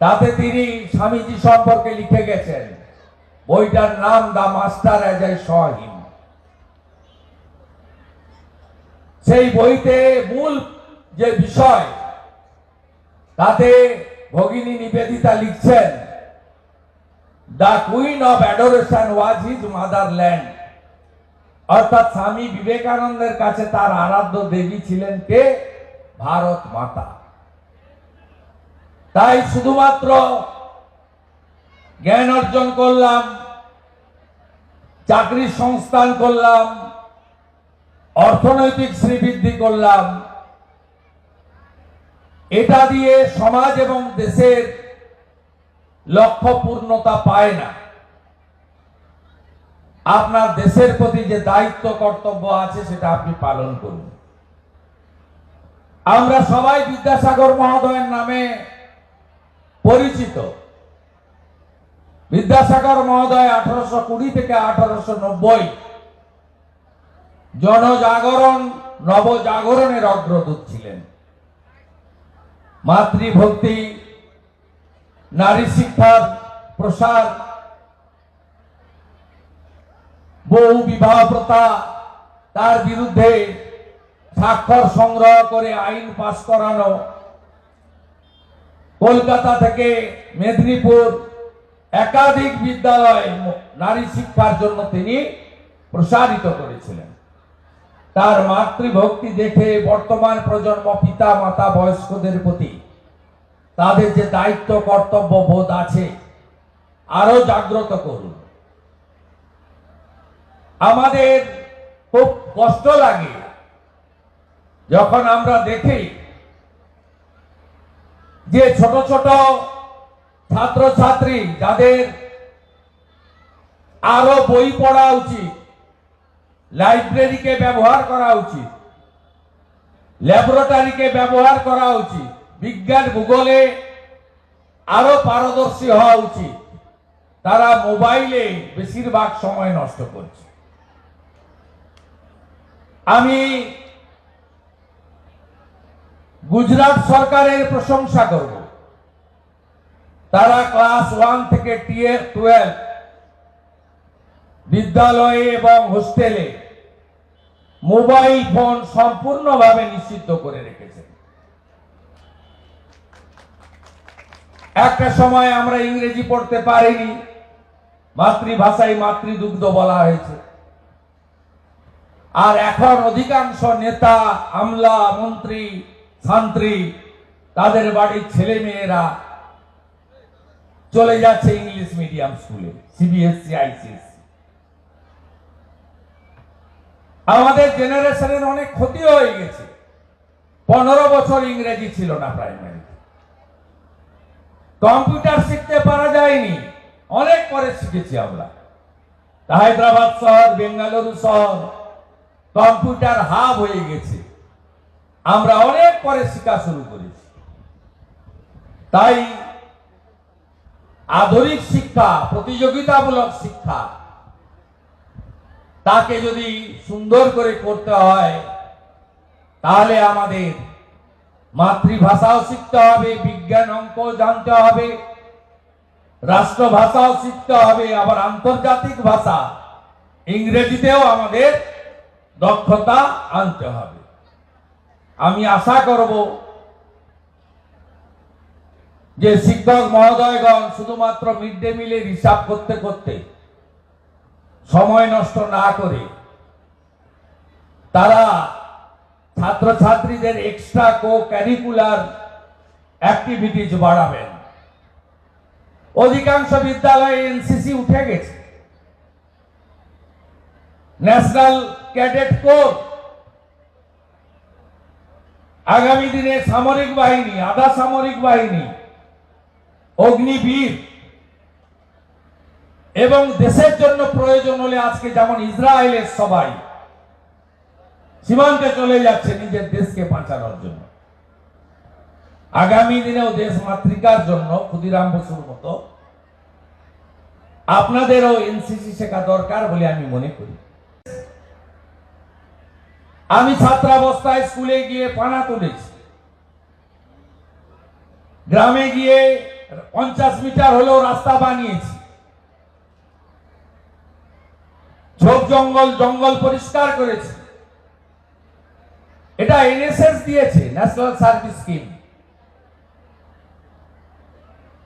তাতে তিনি স্বামীজি সম্পর্কে লিখে গেছেন, বইটার নাম দা মাস্টার আই সহিম সেই বইতে মূল যে বিষয়, তাতে ভগিনী নিবেদিতা লিখছেন, the queen of adoration was his motherland অর্থাৎ স্বামী বিবেকানন্দের কাছে তার আরাধ্য দেবী ছিলেন কে? ভারত মাতা। তাই শুধুমাত্র জ্ঞান অর্জন করলাম চাকরির সংস্থান করলাম, অর্থনৈতিক শ্রীবৃদ্ধি করলাম। এটা দিয়ে সমাজ এবং দেশের লক্ষ্য পূর্ণতা পায় না। আপনার দেশের প্রতি যে দায়িত্ব, কর্তব্য আছে, সেটা আপনি পালন করুন। আমরা সবাই বিদ্যাসাগর মহোদয়ের নামে পরিচিত। বিদ্যাসাগর মহোদয় আঠারোশো কুড়ি থেকে আঠারোশো নব্বই। জনজাগরণ, নবজাগরণের অগ্রদূত ছিলেন। মাতৃভক্তি, নারী শিক্ষার প্রসার বহু বিবাহ প্রথা, তার বিরুদ্ধে স্বাক্ষর সংগ্রহ করে আইন পাশ করানো কলকাতা থেকে মেদিনীপুর একাধিক বিদ্যালয় নারী শিক্ষার জন্য তিনি প্রসারিত করেছিলেন। তার মাতৃভক্তি দেখে বর্তমান প্রজন্ম পিতা, মাতা, বয়স্কদের প্রতি তাদের যে দায়িত্ব, কর্তব্য বোধ আছে আরও জাগ্রত করুন। আমাদের খুব কষ্ট লাগে যখন আমরা দেখি যে ছোট ছোট ছাত্রছাত্রী যাদের আরও বই পড়া উচিত, লাইব্রেরিকে ব্যবহার করা উচিত, ল্যাবরেটরিকে ব্যবহার করা উচিত, বিজ্ঞান ভূগোলে আরও পারদর্শী হওয়া উচিত, তারা মোবাইলে বেশিরভাগ সময় নষ্ট করছে। আমি গুজরাট সরকারের প্রশংসা করব। তারা ক্লাস ওয়ান থেকে টুয়েলভ বিদ্যালয়ে এবং হোস্টেলে মোবাইল ফোন সম্পূর্ণভাবে নিষিদ্ধ করে রেখেছেন একটা সময় আমরা ইংরেজি পড়তে পারিনি। মাতৃভাষায় মাতৃদুগ্ধ বলা হয়েছে। আর এখন অধিকাংশ নেতা, আমলা, মন্ত্রী শান্ত্রী তাদের বাড়ির ছেলে মেয়েরা চলে যাচ্ছে ইংলিশ মিডিয়াম স্কুলে সিবিএসসি আইসিএসসি আমাদের জেনারেশনের অনেক ক্ষতি হয়ে গেছে। পনেরো বছর ইংরেজি ছিল না প্রাইমারি। কম্পিউটার শিখতে পারা যায়নি। অনেক পরে শিখেছি আমরা। হায়দ্রাবাদ শহর, বেঙ্গালুরু শহর, কম্পিউটার হাব হয়ে গেছে। আমরা অনেক পরে শিক্ষা শুরু করেছি। তাই আধুনিক শিক্ষা, প্রতিযোগিতামূলক শিক্ষা, তাকে যদি সুন্দর করে করতে হয়, তাহলে আমাদের মাতৃভাষাও শিখতে হবে, বিজ্ঞান অঙ্ক জানতে হবে, রাষ্ট্রভাষাও শিখতে হবে, আবার আন্তর্জাতিক ভাষা, ইংরেজিতেও আমাদের দক্ষতা আনতে হবে। আমি আশা করব যে শিক্ষক মহোদয়গণ শুধুমাত্র মিড ডে মিলের হিসাব করতে করতে সময় নষ্ট না করে তারা ছাত্রছাত্রীদের এক্সট্রা কো ক্যারিকুলার অ্যাক্টিভিটিজ বাড়াবেন। অধিকাংশ বিদ্যালয়ে এনসিসি উঠে গেছে। ন্যাশনাল ক্যাডেট কোর আগামী দিনে সামরিক বাহিনী, আধা সামরিক বাহিনী, অগ্নিবীর এবং দেশের জন্য প্রয়োজন হলে আজকে যেমন ইসরায়েলের সবাই সীমান্তে চলে যাচ্ছে নিজের দেশকে বাঁচানোর জন্য। আগামী দিনেও দেশ মাতৃকার জন্য ক্ষুদিরাম বসুর মতো। আপনাদেরও এনসিসি শেখা দরকার বলে আমি মনে করি। আমি ছাত্রাবস্থায় স্কুলে গিয়ে পানা তুলেছি। গ্রামে গিয়ে পঞ্চাশ মিটার হলেও রাস্তা বানিয়েছি। ঝোপ জঙ্গল জঙ্গল পরিষ্কার করেছি। এটা এনএসএস দিয়েছে, ন্যাশনাল সার্ভিস স্কিম।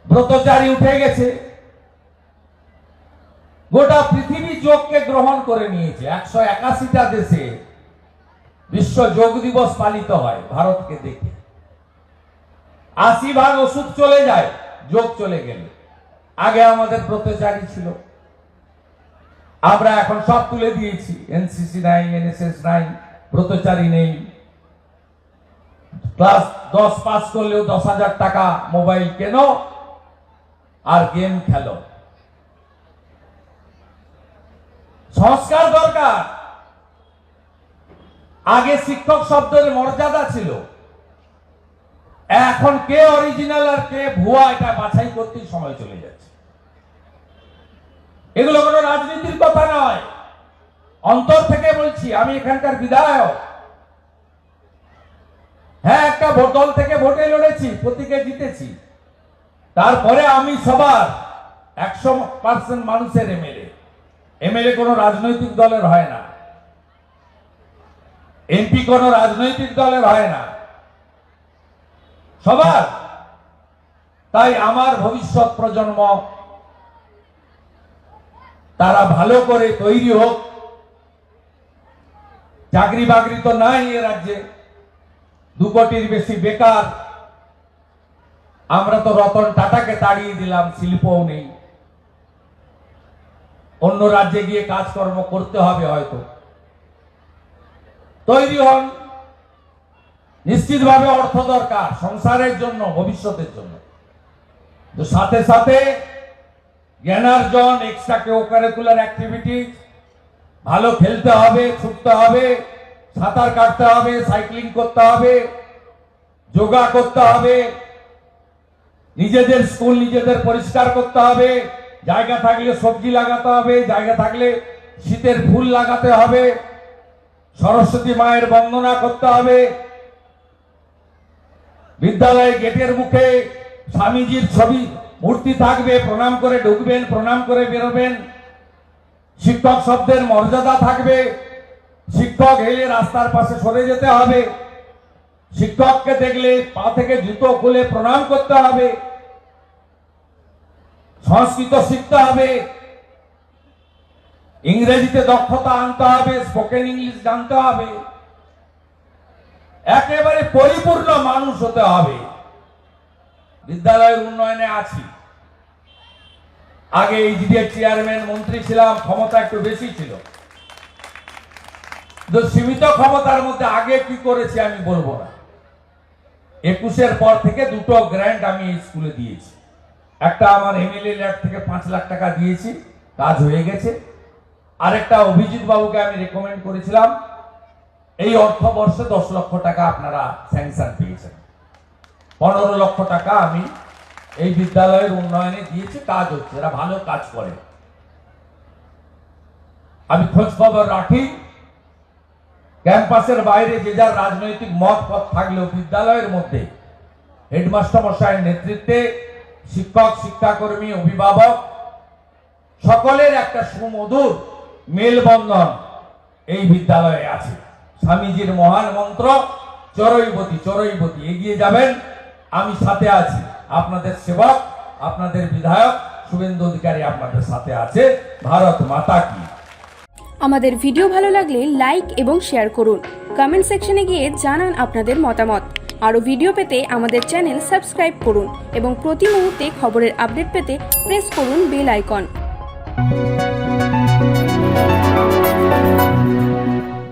ব্রতচারী উঠে গেছে। গোটা পৃথিবী যোগকে গ্রহণ করে নিয়েছে। একশো একাশিটা দেশে বিশ্ব যোগ দিবস পালিত হয়, ভারতকে দেখে। আশি ভাগ ওষুধ চলে যায়, যোগ চলে গেলে। আগে আমাদের ব্রতচারী ছিল। আমরা এখন সব তুলে দিয়েছি এনসিসি নাই এনএসএস নাই ব্রতচারী নেই। ক্লাস দশ পাস করলেও দশ হাজার টাকা মোবাইল কেন? আর গেম খেলো। সংস্কার দরকার। আগে শিক্ষক শব্দের মর্যাদা ছিল। এখন কে অরিজিনাল আর কে ভুয়া এটা বাছাই করতেই সময় চলে যাচ্ছে। এগুলো কোনো রাজনীতির কথা নয়। অন্তর থেকে বলছি, আমি এখানকার বিধায়ক। হ্যাঁ একটা দল থেকে ভোটে লড়েছি, প্রতীকে জিতেছি। তারপরে আমি সবার একশো পার্সেন্ট মানুষের এমএলএ। এমএলএ কোনো রাজনৈতিক দলের হয় না। এমপি কোনো রাজনৈতিক দলের হয় না। সবার। তাই আমার ভবিষ্যৎ প্রজন্ম, তারা ভালো করে তৈরি হোক। চাকরি বাকরি তো নাই এ রাজ্যে। দু কোটির বেশি বেকার। আমরা তো রতন টাটাকে তাড়িয়ে দিলাম, শিল্পও নেই। অন্য রাজ্যে গিয়ে কাজকর্ম করতে হবে হয়তো। তৈরি হন। নিশ্চিতভাবে অর্থ দরকার সংসারের জন্য, ভবিষ্যতের জন্য। তো সাথে সাথে জ্ঞানার্জন এক্সট্রা কারিকুলার অ্যাক্টিভিটি ভালো খেলতে হবে, ছুটতে হবে, সাঁতার কাটতে হবে সাইক্লিং করতে হবে, যোগা করতে হবে, নিজেদের স্কুল নিজেদের পরিষ্কার করতে হবে, জায়গা থাকলে সবজি লাগাতে হবে, জায়গা থাকলে শীতের ফুল লাগাতে হবে। সরস্বতী মায়ের বন্দনা করতে হবে। বিদ্যালয়ের গেটের মুখে স্বামীজির ছবি, মূর্তি থাকবে, প্রণাম করে ঢুকবেন, প্রণাম করে বেরোবেন। শিক্ষক শব্দের মর্যাদা থাকবে। শিক্ষক এলে রাস্তার পাশে সরে যেতে হবে। শিক্ষককে দেখলে পা থেকে জুতো খুলে প্রণাম করতে হবে। সংস্কৃত শিখতে হবে। ইংরেজিতে দক্ষতা আনতে হবে স্পোকেন ইংলিশ জানতে হবে। একেবারে পরিপূর্ণ মানুষ হতে হবে। বিদ্যালয়ের উন্নয়নে আছি। আগে এইচডিএর চেয়ারম্যান মন্ত্রী ছিলাম, ক্ষমতা একটু বেশি ছিল। সীমিত ক্ষমতার মধ্যে আগে কি করেছি আমি বলব না। একুশের পর থেকে দুটো গ্র্যান্ট আমি স্কুলে দিয়েছি। একটা আমার এমএলএ ল্যাব থেকে পাঁচ লাখ টাকা দিয়েছি, কাজ হয়ে গেছে। আরেকটা অভিজিৎ বাবুকে আমি রেকমেন্ড করেছিলাম। এই অর্থ বর্ষে দশ লক্ষ টাকা আপনারা স্যাংশন পেয়েছেন। পনেরো লক্ষ টাকা আমি এই বিদ্যালয়ের উন্নয়নে দিয়েছি, কাজ হচ্ছে, এরা ভালো কাজ করে। আমি খোঁজ খবর রাখি। ক্যাম্পাসের বাইরে যে যার রাজনৈতিক মত পথ থাকলেও বিদ্যালয়ের মধ্যে হেডমাস্টার মশাইয়ের নেতৃত্বে শিক্ষক, শিক্ষাকর্মী, অভিভাবক, সকলের একটা সুমধুর মেলবন্ধন এই বিদ্যালয়ে আছে। স্বামীজির মহান মন্ত্র চরৈবতী চরৈবতী এগিয়ে যাবেন। আমি সাথে আছি। আপনাদের সেবক, আপনাদের বিধায়ক, শুভেন্দু অধিকারী আপনাদের সাথে আছে। ভারত মাতা কি। আমাদের ভিডিও ভালো লাগলে লাইক এবং শেয়ার করুন। কমেন্ট সেকশনে গিয়ে জানান আপনাদের মতামত। আরও ভিডিও পেতে আমাদের চ্যানেল সাবস্ক্রাইব করুন এবং প্রতি মুহূর্তে খবরের আপডেট পেতে প্রেস করুন বেল আইকন।